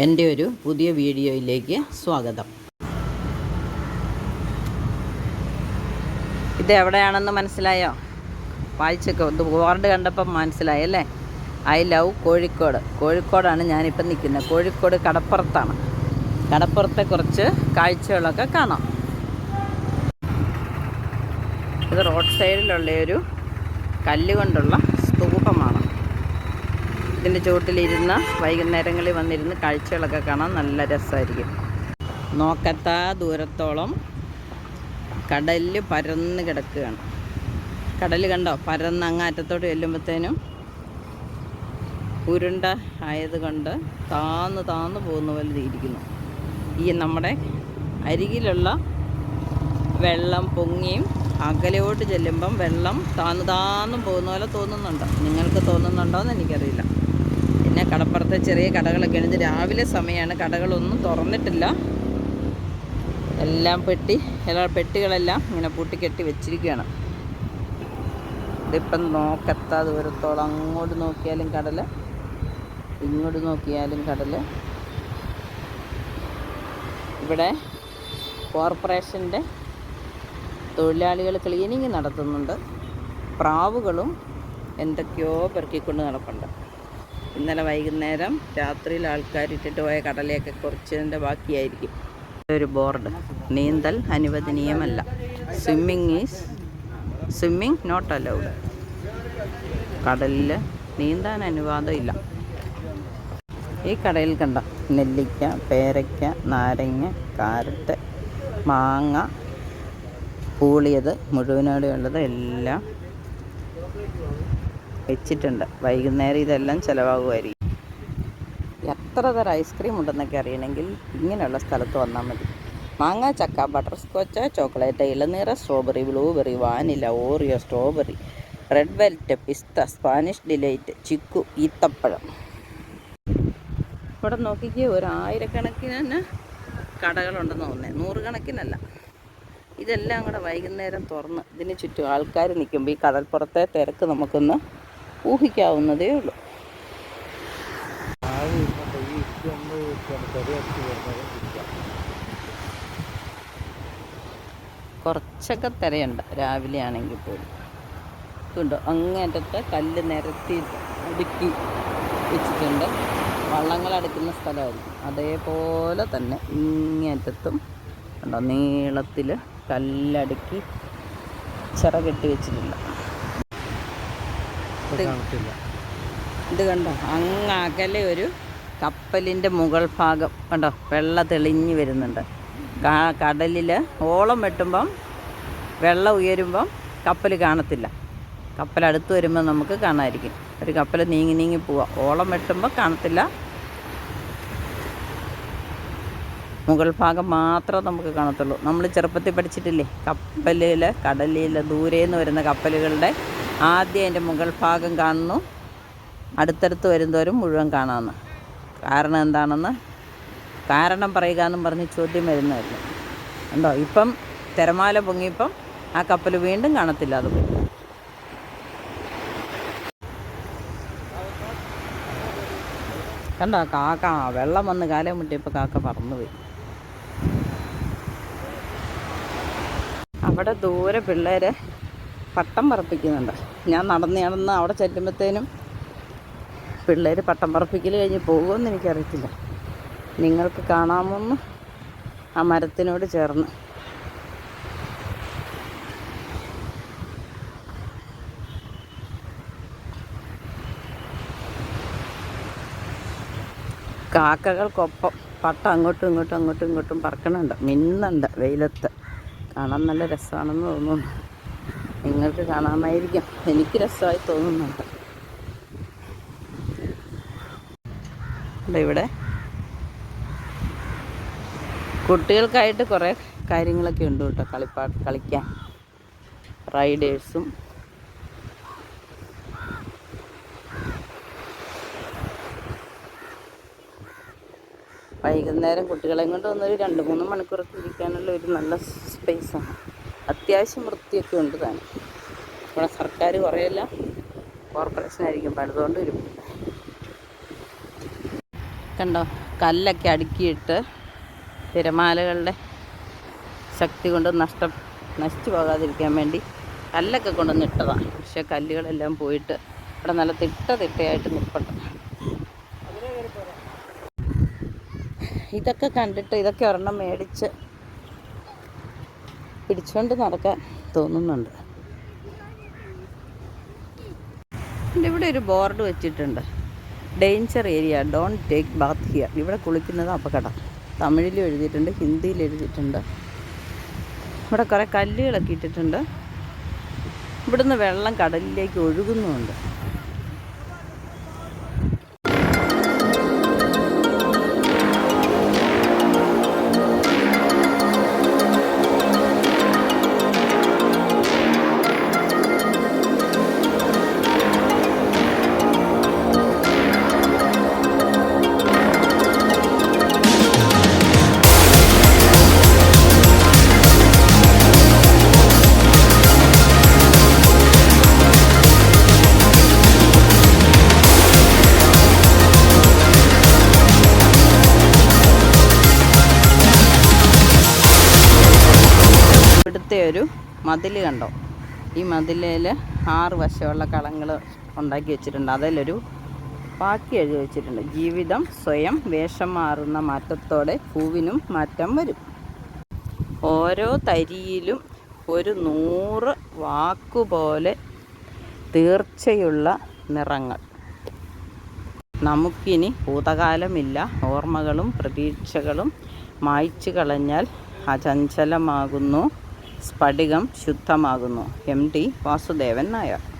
എന്റെ ഒരു പുതിയ വീഡിയോയിലേക്ക് സ്വാഗതം. ഇത് എവിടെയാണെന്ന് മനസ്സിലായോ? വായിച്ചൊക്കെ. ബോർഡ് കണ്ടപ്പം മനസ്സിലായി അല്ലേ? I love Kozhikode. കോഴിക്കോടാണ് ഞാനിപ്പം നിൽക്കുന്നത്. കോഴിക്കോട് കടപ്പുറത്താണ്. കടപ്പുറത്തെ കുറച്ച് കാഴ്ചകളൊക്കെ കാണാം. ഇത് റോഡ് സൈഡിലുള്ള ഒരു കല്ലുകൊണ്ടുള്ള സ്തൂപമാണ്. ഇതിന്റെ ചുവട്ടിലിരുന്ന് വൈകുന്നേരങ്ങളിൽ വന്നിരുന്ന് കാഴ്ചകളൊക്കെ കാണാൻ നല്ല രസമായിരിക്കും. നോക്കത്താ ദൂരത്തോളം കടലിൽ പരന്ന് കിടക്കുകയാണ്. കടൽ കണ്ടോ? പരന്ന് അങ്ങാറ്റത്തോട്ട് ചെല്ലുമ്പോഴത്തേനും ഉരുണ്ട ആയതുകൊണ്ട് താന്ന് താന്ന് പോകുന്ന പോലെ ഇരിക്കുന്നു. ഈ നമ്മുടെ അരികിലുള്ള വെള്ളം പൊങ്ങിയും അകലോട്ട് ചെല്ലുമ്പം വെള്ളം താന്ന് താന്നും പോകുന്ന പോലെ തോന്നുന്നുണ്ടോ. നിങ്ങൾക്ക് തോന്നുന്നുണ്ടോ എന്ന് എനിക്കറിയില്ല. പിന്നെ കടപ്പുറത്തെ ചെറിയ കടകളൊക്കെ ഉണ്ട് ഇത് രാവിലെ സമയമാണ് കടകളൊന്നും തുറന്നിട്ടില്ല. എല്ലാം പെട്ടി എല്ലാ പെട്ടികളെല്ലാം ഇങ്ങനെ പൂട്ടിക്കെട്ടി വെച്ചിരിക്കുകയാണ്. ഇതിപ്പം നോക്കത്താ ദൂരത്തോളം അങ്ങോട്ട് നോക്കിയാലും കടൽ ഇങ്ങോട്ട് നോക്കിയാലും കടൽ ഇവിടെ കോർപ്പറേഷന്റെ തൊഴിലാളികൾ ക്ലീനിങ് നടത്തുന്നുണ്ട്. പ്രാവുകളും എന്തൊക്കെയോ പെറുക്കിക്കൊണ്ട് നടപ്പുണ്ട്. ഇന്നലെ വൈകുന്നേരം രാത്രിയിൽ ആൾക്കാർ ഇട്ടിട്ട് പോയ കടലയൊക്കെ കുറച്ചതിന്റെ ബാക്കിയായിരിക്കും. ഒരു ബോർഡ്. നീന്തൽ അനുവദനീയമല്ല. Swimming is swimming not allowed കടലിൽ നീന്താൻ അനുവാദമില്ല. ഈ കടയിൽ കണ്ട നെല്ലിക്ക പേരയ്ക്ക നാരങ്ങ കാരറ്റ് മാങ്ങ പൂളിയത് മുഴുവനോടെയുള്ളത് എല്ലാം വെച്ചിട്ടുണ്ട്. വൈകുന്നേരം ഇതെല്ലാം ചിലവാകുമായിരിക്കും. എത്ര തരം ഐസ്ക്രീം ഉണ്ടെന്നൊക്കെ അറിയണമെങ്കിൽ ഇങ്ങനെയുള്ള സ്ഥലത്ത് വന്നാൽ മതി. മാങ്ങ ചക്ക butterscotch chocolate ഇളനീറ strawberry blueberry vanilla Oreo strawberry red velvet പിസ്ത സ്പാനിഷ് ഡിലൈറ്റ് ചിക്കു ഈത്തപ്പഴം. ഇവിടെ നോക്കിക്കേ ഒരു ആയിരക്കണക്കിന് തന്നെ കടകളുണ്ടെന്ന് തോന്നുന്നത് നൂറുകണക്കിനല്ല. ഇതെല്ലാം കൂടെ വൈകുന്നേരം തുറന്ന് ഇതിന് ചുറ്റും ആൾക്കാർ നിൽക്കുമ്പോൾ ഈ കടൽപ്പുറത്തെ തിരക്ക് നമുക്കൊന്ന് ഊഹിക്കാവുന്നതേ ഉള്ളൂ. കുറച്ചൊക്കെ തിരയുണ്ട് രാവിലെ ആണെങ്കിൽ പോലും. ഇതുണ്ട്? അങ്ങേറ്റത്തെ കല്ല് നിരത്തി അടുക്കി വെച്ചിട്ടുണ്ട്. വള്ളങ്ങൾ അടുക്കുന്ന സ്ഥലമായിരിക്കും. അതേപോലെ തന്നെ ഇങ്ങേറ്റത്തും ഉണ്ടോ നീളത്തിൽ കല്ലടുക്കി ചിറകെട്ടി വെച്ചിട്ടുണ്ട്. ഇത് കണ്ടോ? അങ്ങ് അകലെ ഒരു കപ്പലിന്റെ മുകൾ ഭാഗം കണ്ടോ? വെള്ള തെളിഞ്ഞ് വരുന്നുണ്ട്. കടലിൽ ഓളം വെട്ടുമ്പം വെള്ളം ഉയരുമ്പം കപ്പൽ കാണത്തില്ല. കപ്പൽ അടുത്ത് വരുമ്പോൾ നമുക്ക് കാണാമായിരിക്കും ഒരു കപ്പൽ നീങ്ങി നീങ്ങി പോവാം. ഓളം വെട്ടുമ്പോൾ കാണത്തില്ല. മുകൾ ഭാഗം മാത്രമേ നമുക്ക് കാണത്തുള്ളൂ. നമ്മൾ ചെറുപ്പത്തിൽ പഠിച്ചിട്ടില്ലേ? കപ്പലിൽ കടലിൽ നിന്ന് വരുന്ന കപ്പലുകളുടെ ആദ്യം അതിന്റെ മുകൾ ഭാഗം കാണുന്നു. അടുത്തടുത്ത് വരുന്നവരും മുഴുവൻ കാണാമെന്ന്. കാരണം എന്താണെന്ന്? കാരണം പറയുക എന്നും പറഞ്ഞ് ചോദ്യം വരുന്നതല്ല. ഉണ്ടോ? ഇപ്പം തിരമാല പൊങ്ങിയപ്പം ആ കപ്പൽ വീണ്ടും കാണത്തില്ല അത്. കണ്ടോ? കാക്ക വെള്ളം വന്ന് കാലം മുട്ടിയപ്പോൾ കാക്ക പറന്നുപോയി. അവിടെ ദൂരെ പിള്ളേരെ പട്ടം പറപ്പിക്കുന്നുണ്ട്. ഞാൻ നടന്ന് നടന്ന് അവിടെ ചെല്ലുമ്പോഴത്തേനും പിള്ളേർ പട്ടം പറപ്പിക്കൽ കഴിഞ്ഞ് പോകുമെന്ന് എനിക്കറിയത്തില്ല. നിങ്ങൾക്ക് കാണാമെന്ന് ആ മരത്തിനോട് ചേർന്ന്. കാക്കകൾക്കൊപ്പം പട്ടം അങ്ങോട്ടും ഇങ്ങോട്ടും അങ്ങോട്ടും ഇങ്ങോട്ടും പറക്കണുണ്ട്. മിന്നുണ്ട് വെയിലത്ത്. കാണാൻ നല്ല രസമാണെന്ന് തോന്നുന്നു. നിങ്ങൾക്ക് കാണാമായിരിക്കും. എനിക്ക് രസമായി തോന്നുന്നുണ്ട്. ഇവിടെ കുട്ടികൾക്കായിട്ട് കുറേ കാര്യങ്ങളൊക്കെ ഉണ്ട് കേട്ടോ. കളിപ്പാ കളിക്കാൻ റൈഡേഴ്സും. വൈകുന്നേരം കുട്ടികളെയും കൊണ്ട് വന്നൊരു രണ്ട് മൂന്ന് മണിക്കൂറൊക്കെ ഇരിക്കാനുള്ള ഒരു നല്ല സ്പേസാണ് അത്യാവശ്യം വൃത്തിയൊക്കെ ഉണ്ട് താനും ഇവിടെ സർക്കാർ കുറേയെല്ലാം കോർപ്പറേഷനായിരിക്കും പണിതുകൊണ്ട് വരും. കണ്ടോ? കല്ലൊക്കെ അടുക്കിയിട്ട് തിരമാലകളുടെ ശക്തി കൊണ്ട് നഷ്ടം നശിച്ചു പോകാതിരിക്കാൻ വേണ്ടി കല്ലൊക്കെ കൊണ്ടുവന്ന് ഇട്ടതാണ് പക്ഷേ കല്ലുകളെല്ലാം പോയിട്ട് ഇവിടെ നല്ല തിട്ട തിട്ടയായിട്ട് നിൽപ്പുണ്ട്. ഇതൊക്കെ കണ്ടിട്ട് ഇതൊക്കെ ഒരെണ്ണം മേടിച്ച് പിടിച്ചുകൊണ്ട് നടക്കാൻ തോന്നുന്നുണ്ട്. എന്റെ ഇവിടെ ഒരു ബോർഡ് വെച്ചിട്ടുണ്ട്. Danger area don't take bath here ഇവിടെ കുളിക്കുന്നത് അപകടം. തമിഴിൽ എഴുതിയിട്ടുണ്ട് ഹിന്ദിയിൽ എഴുതിയിട്ടുണ്ട്. ഇവിടെ കുറേ കല്ലുകളൊക്കെ ഇട്ടിട്ടുണ്ട്. ഇവിടുന്ന് വെള്ളം കടലിലേക്ക് ഒഴുകുന്നുമുണ്ട് ഇവിടുത്തെ ഒരു മതിൽ കണ്ടോ? ഈ മതിലിൽ ആറ് വശമുള്ള കളങ്ങൾ ഉണ്ടാക്കി വെച്ചിട്ടുണ്ട്. അതിലൊരു ബാക്കി എഴുതി വെച്ചിട്ടുണ്ട്. ജീവിതം സ്വയം വേഷം മാറുന്ന മാറ്റത്തോടെ പൂവിനും മാറ്റം വരും. ഓരോ തരിയിലും ഒരു നൂറ് വാക്കുപോലെ തീർച്ചയുള്ള നിറങ്ങൾ. നമുക്കിനി ഭൂതകാലമില്ല. ഓർമ്മകളും പ്രതീക്ഷകളും മായ്ച്ചു കളഞ്ഞാൽ അചഞ്ചലമാകുന്നു. സ്ഫടികം ശുദ്ധമാകുന്നു. എം. ടി. വാസുദേവൻ നായർ.